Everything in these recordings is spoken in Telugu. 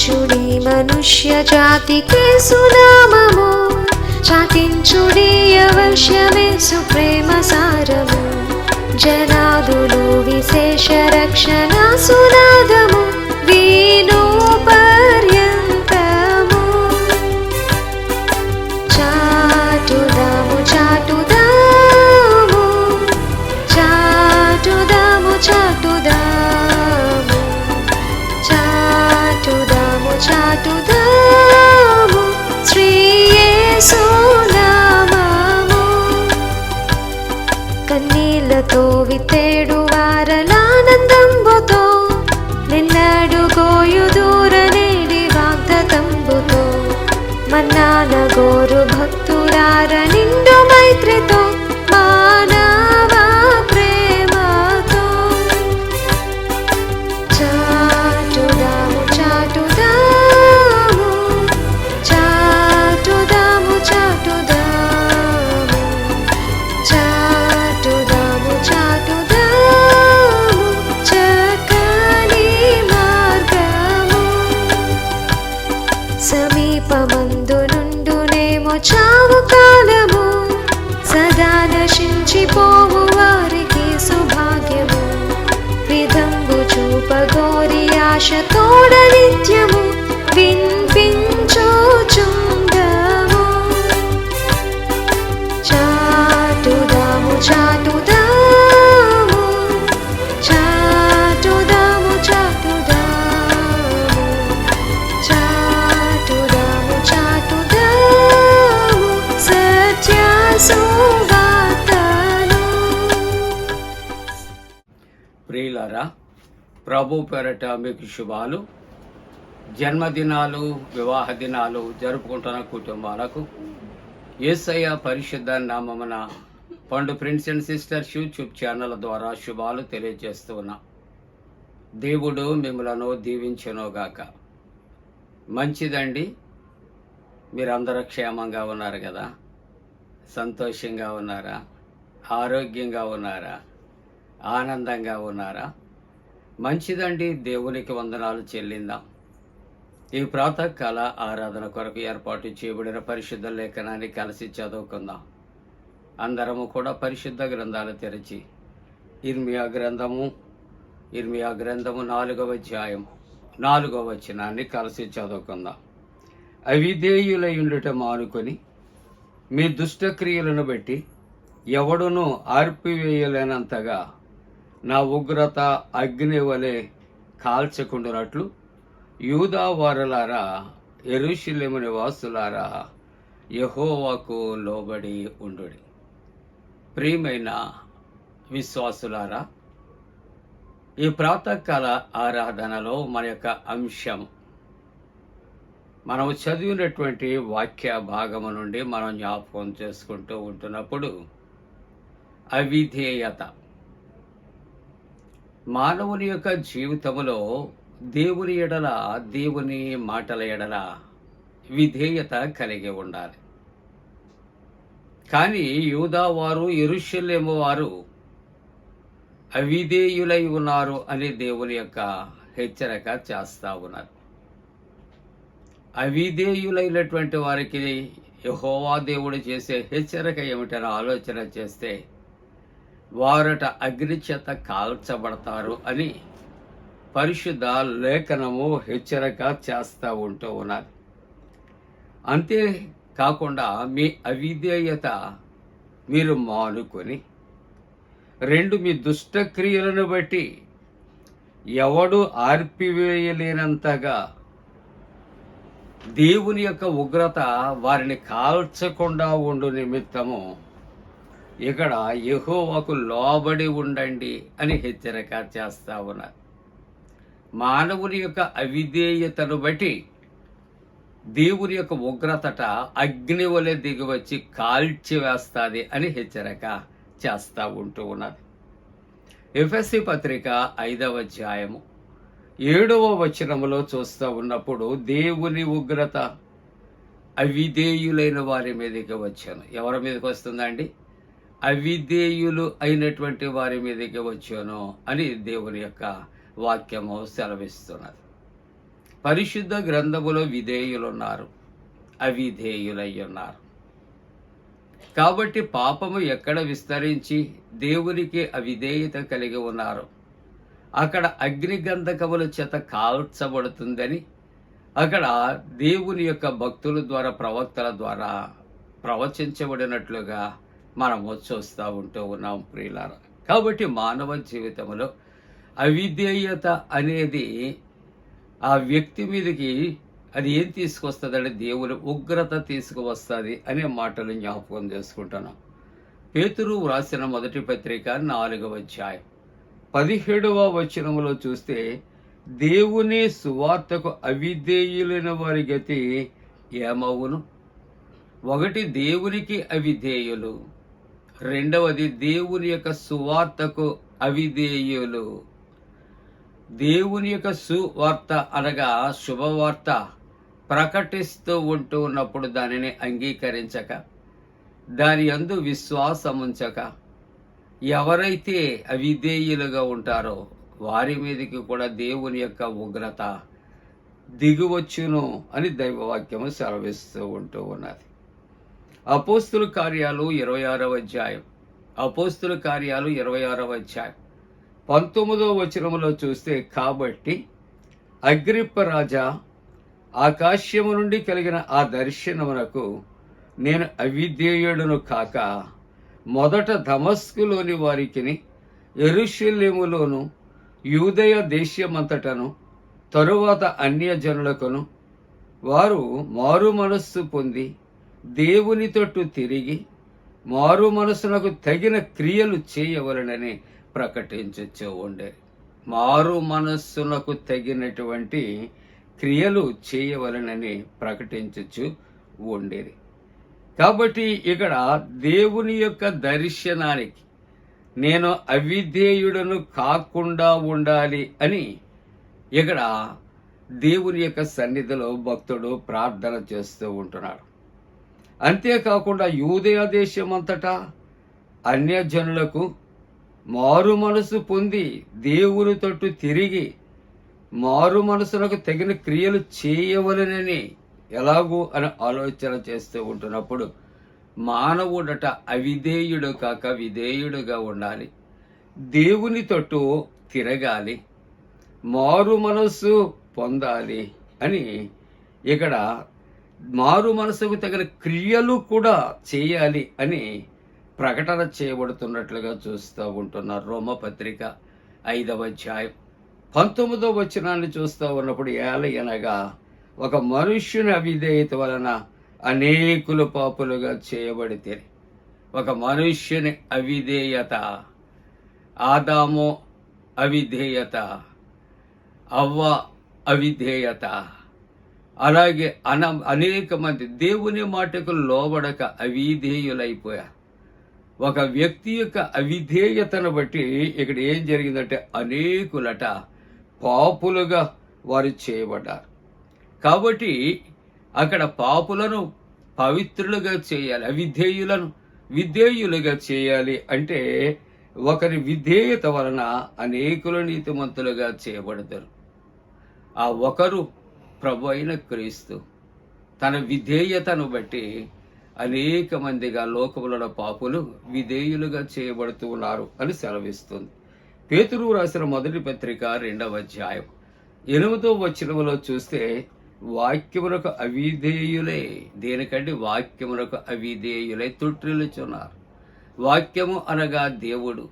చాటించుడి మనుష్య జాతికి సునామము. చాటించుడి అవశ్యమే సుప్రేమ సారము. జనాదులు విశేష రక్షణ సునాదము. మన్నాన గోరు నిండు మైత్రితో మానా ప్రియులారా ప్రభు పేరట మీకు శుభాలు. జన్మదినాలు వివాహ దినాలు జరుపుకుంటున్న కుటుంబాలకు ఏసయ్య పరిశుద్ధ నామమున పండు friends and sisters YouTube channel ద్వారా శుభాలు తెలియజేస్తున్నా దేవుడు మిమ్మలను దీవించనుగాక. మంచిదండి. మీరందరూ క్షేమంగా ఉన్నారు కదా? సంతోషంగా ఉన్నారా? ఆరోగ్యంగా ఉన్నారా? ఆనందంగా ఉన్నారా? మంచిదండి దేవునికి వందనాలు చెల్లిందాం. ఈ ప్రాతకాల ఆరాధన కొరకు ఏర్పాటు చేయబడిన పరిశుద్ధ లేఖనాన్ని కలిసి చదువుకుందాం. అందరము కూడా పరిశుద్ధ గ్రంథాలు తెరిచి ఇర్మియా గ్రంథము ఇర్మియా గ్రంథము నాలుగవ అధ్యాయం నాలుగవ వచనాన్ని కలిసి చదువుకుందాం. అవిధేయులై ఉండుట మానుకొని మీ దుష్టక్రియలను బట్టి ఎవడునూ ఆర్పివేయలేనంతగా నా ఉగ్రత అగ్ని వలె కాల్చకుండునట్లు యూదా వారలారా ఎరుషులేము నివాసులారా యహోవాకు లోబడి ఉండు ప్రియమైన విశ్వాసులారా ఈ ప్రాతకాల ఆరాధనలో మన యొక్క అంశం మనం చదివినటువంటి వాక్య భాగము నుండి మనం జ్ఞాపకం చేసుకుంటూ ఉంటున్నప్పుడు అవిధేయత. మానవుని యొక్క జీవితంలో దేవుని ఎడల దేవుని మాటల ఎడల విధేయత కలిగి ఉండాలి. కానీ యూదా వారు ఎరుషలేము వారు అవిధేయులై ఉన్నారు అని దేవుని యొక్క హెచ్చరిక చేస్తా ఉన్నారు. అవిధేయులైనటువంటి వారికి యహోవా దేవుడు చేసే హెచ్చరిక ఏమిటని ఆలోచన చేస్తే వారట అగ్నిచేత కాల్చబడతారు అని పరిశుద్ధ లేఖనము హెచ్చరిక చేస్తూ ఉంటూ ఉన్నారు అంతే కాకుండా మీ అవిధేయత మీరు మానుకొని రెండు మీ దుష్టక్రియలను బట్టి ఎవడు ఆర్పివేయలేనంతగా దేవుని యొక్క ఉగ్రత వారిని కాల్చకుండా ఉండు నిమిత్తము ఇక్కడ యహోవకు లోబడి ఉండండి అని హెచ్చరిక చేస్తా ఉన్నారు మానవుని యొక్క అవిధేయతను బట్టి దేవుని యొక్క ఉగ్రతట అగ్ని వలె దిగివచ్చి కాల్చివేస్తుంది అని హెచ్చరిక చేస్తూ ఉంటూ ఉన్నది. ఎఫ్ఎస్సి పత్రిక ఐదవ అధ్యాయము ఏడవ వచనములో చూస్తూ ఉన్నప్పుడు దేవుని ఉగ్రత అవిధేయులైన వారి మీదకి వచ్చాను. ఎవరి మీదకి వస్తుందండి? అవిధేయులు అయినటువంటి వారి మీదకి వచ్చాను అని దేవుని యొక్క వాక్యము సెలవిస్తున్నది. పరిశుద్ధ గ్రంథములో విధేయులున్నారు అవిధేయులై ఉన్నారు కాబట్టి పాపము ఎక్కడ విస్తరించి దేవునికి అవిధేయత కలిగి ఉన్నారు? అక్కడ అగ్నిగంధకముల చేత కాల్చబడుతుందని అక్కడ దేవుని యొక్క భక్తుల ద్వారా ప్రవక్తల ద్వారా ప్రవచించబడినట్లుగా మనము చూస్తూ ఉంటూ ఉన్నాం ప్రియులార. కాబట్టి మానవ జీవితంలో అవిధేయత అనేది ఆ వ్యక్తి మీదకి అది ఏం తీసుకొస్తుందంటే దేవుని ఉగ్రత తీసుకువస్తుంది అనే మాటలు జ్ఞాపకం చేసుకుంటున్నాం పేతురు వ్రాసిన మొదటి పత్రిక నాలుగవ అధ్యాయం. పదిహేడవ వచనంలో చూస్తే దేవుని సువార్తకు అవిధేయులైన వారి గతి ఏమవును? ఒకటి దేవునికి అవిధేయులు. రెండవది దేవుని యొక్క సువార్తకు అవిధేయులు. దేవుని యొక్క సువార్త అనగా శుభవార్త ప్రకటిస్తూ ఉంటూ ఉన్నప్పుడు దానిని అంగీకరించక దాని అందు విశ్వాసం ఉంచక ఎవరైతే అవిధేయులుగా ఉంటారో వారి మీదకి కూడా దేవుని యొక్క ఉగ్రత దిగువచ్చును అని దైవవాక్యము సెలవిస్తూ ఉంటూ ఉన్నది. అపోస్తుల కార్యాలు ఇరవై ఆరవ అధ్యాయం. అపోస్తుల కార్యాలు ఇరవై ఆరవ అధ్యాయం. పంతొమ్మిదో వచనములో చూస్తే కాబట్టి అగ్రిప్ప రాజా ఆకాశ్యము నుండి కలిగిన ఆ దర్శనమునకు నేను అవిధేయుడును కాక మొదట ధమస్కులోని వారికిని ఎరుషలేములోను యూదయ దేశమంతటను తరువాత అన్యజనులకును వారు మారు మనస్సు పొంది దేవుని తొట్టు తిరిగి మారు మనసునకు తగిన క్రియలు చేయవలనని ప్రకటించచ్చు ఉండే. మారు మనస్సునకు తగినటువంటి క్రియలు చేయవలనని ప్రకటించచ్చు ఉండేది. కాబట్టి ఇక్కడ దేవుని యొక్క దర్శనానికి నేను అవిధేయుడను కాకుండా ఉండాలి అని ఇక్కడ దేవుని యొక్క సన్నిధిలో భక్తుడు ప్రార్థన చేస్తూ ఉంటున్నాడు. అంతేకాకుండా యూదయ దేశమంతటా అన్యజనులకు మారు మనసు పొంది దేవుని తట్టు తిరిగి మారు మనసులకు తగిన క్రియలు చేయవలనని ఎలాగూ అని ఆలోచన చేస్తూ ఉంటున్నప్పుడు మానవుడట అవిధేయుడు కాక విధేయుడుగా ఉండాలి. దేవుని తట్టు తిరగాలి. మారు మనస్సు పొందాలి అని ఇక్కడ మారు మనసుకు తగిన క్రియలు కూడా చేయాలి అని ప్రకటన చేయబడుతున్నట్లుగా చూస్తూ ఉంటున్నారు. రోమపత్రిక ఐదవ అధ్యాయం పంతొమ్మిదో వచనాన్ని చూస్తూ ఉన్నప్పుడు ఏలయనగా ఒక మనుష్యుని అవిధేయత వలన అనేకులు పాపులుగా చేయబడితే ఒక మనుష్యుని అవిధేయత ఆదాము అవిధేయత అవ్వ అవిధేయత అలాగే అన అనేక మంది దేవుని మాటకు లోబడక అవిధేయులైపోయారు. ఒక వ్యక్తి యొక్క అవిధేయతను బట్టి ఇక్కడ ఏం జరిగిందంటే అనేకులట పాపులుగా వారు చేయబడ్డారు. కాబట్టి అక్కడ పాపులను పవిత్రులుగా చేయాలి అవిధేయులను విధేయులుగా చేయాలి అంటే ఒకరి విధేయత వలన అనేకులు నీతిమంతులుగా చేయబడతారు. ఆ ఒకరు ప్రభు అయిన క్రీస్తు తన విధేయతను బట్టి అనేక మందిగా లోకములలో పాపులు విధేయులుగా చేయబడుతూ ఉన్నారు అని సెలవిస్తుంది. పేతురు రాసిన మొదటి పత్రిక రెండవ అధ్యాయం. ఎనిమిదో వచనములో చూస్తే వాక్యమునకు అవిధేయులే దేనికంటే వాక్యమునకు అవిధేయులై తుట్రిల్లుచున్నారు వాక్యము అనగా దేవుడు.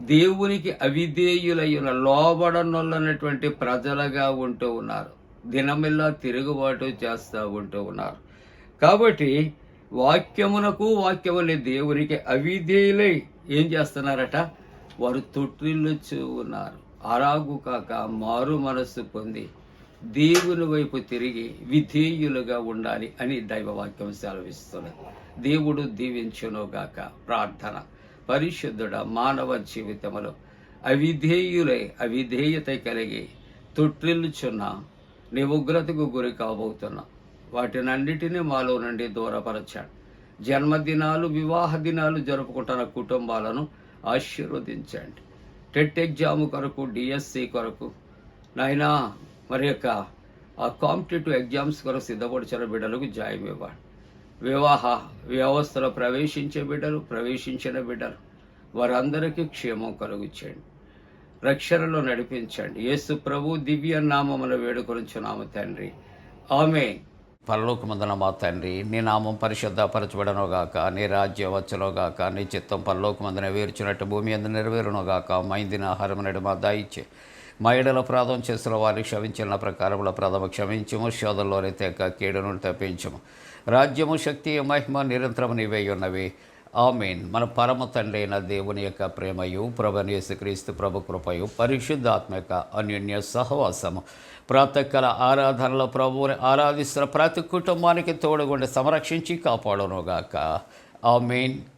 దేవునికి అవిధేయులైన లోబడనొల్లనటువంటి ప్రజలుగా ఉంటూ ఉన్నారు. దినమిల్లా తిరుగుబాటు చేస్తూ ఉంటూ ఉన్నారు. కాబట్టి వాక్యమునకు వాక్యములే దేవునికి అవిధేయులై ఏం చేస్తున్నారట? వారు తొట్టిల్లుచు ఉన్నారు. అరాగు కాక మారు మనస్సు పొంది దేవుని వైపు తిరిగి విధేయులుగా ఉండాలి అని దైవవాక్యం సెలవిస్తున్నది. దేవుడు దీవించునుగాక. ప్రార్థన. పరిశుద్ధుడ మానవ జీవితములో అవిధేయులై అవిధేయత కలిగి తొట్టిల్లుచున్న నీ ఉగ్రతకు గురి కాబోతున్నా. వాటినన్నిటినీ మాలో నుండి దూరపరచాడు. జన్మదినాలు వివాహ దినాలు జరుపుకుంటున్న కుటుంబాలను ఆశీర్వదించండి. టెట్ ఎగ్జామ్ కొరకు డిఎస్సి కొరకు. నాయనా మరి యొక్క ఆ కాంపిటేటివ్ ఎగ్జామ్స్ కొరకు సిద్ధపడిచిన బిడ్డలకు జాయం ఇవ్వండి. వివాహ వ్యవస్థలో ప్రవేశించే బిడ్డలు ప్రవేశించిన బిడ్డలు వారందరికీ క్షేమం కలుగు చేయండి రక్షణలో నడిపించండి. యేసు ప్రభు దివ్య నామముల వేడుకొనుచున్నాము తండ్రి. ఆమె పరలోకమందున మా తండ్రి నీ నామం పరిశుద్ధపరచబడనుగాక నీ రాజ్యం వచ్చునుగాక నీ చిత్తం పరలోకమందున వేర్చినట్టు భూమి అందు నెరవేరునుగాక మైందిన ఆహారం నడి మా దాయిచ్చే. మా ఎడల ప్రాధం చేసిన వారికి క్షమించిన ప్రకారముల ప్రథమ క్షమించము శోధంలోనే తెక్క కీడును తప్పించము. రాజ్యము శక్తి మహిమ నిరంతరం నీవై ఉన్నవి. ఆమెన్. మన పరమ తండ్రి అయిన దేవుని యొక్క ప్రేమయు ప్రభు యేసుక్రీస్తు ప్రభు కృపయు పరిశుద్ధాత్మ యొక్క అన్యోన్య సహవాసము. ప్రాతకాల ఆరాధనలో ప్రభువుని ఆరాధిస్తున్న ప్రతి కుటుంబానికి తోడుగుండి సంరక్షించి కాపాడునుగాక. ఆమెన్.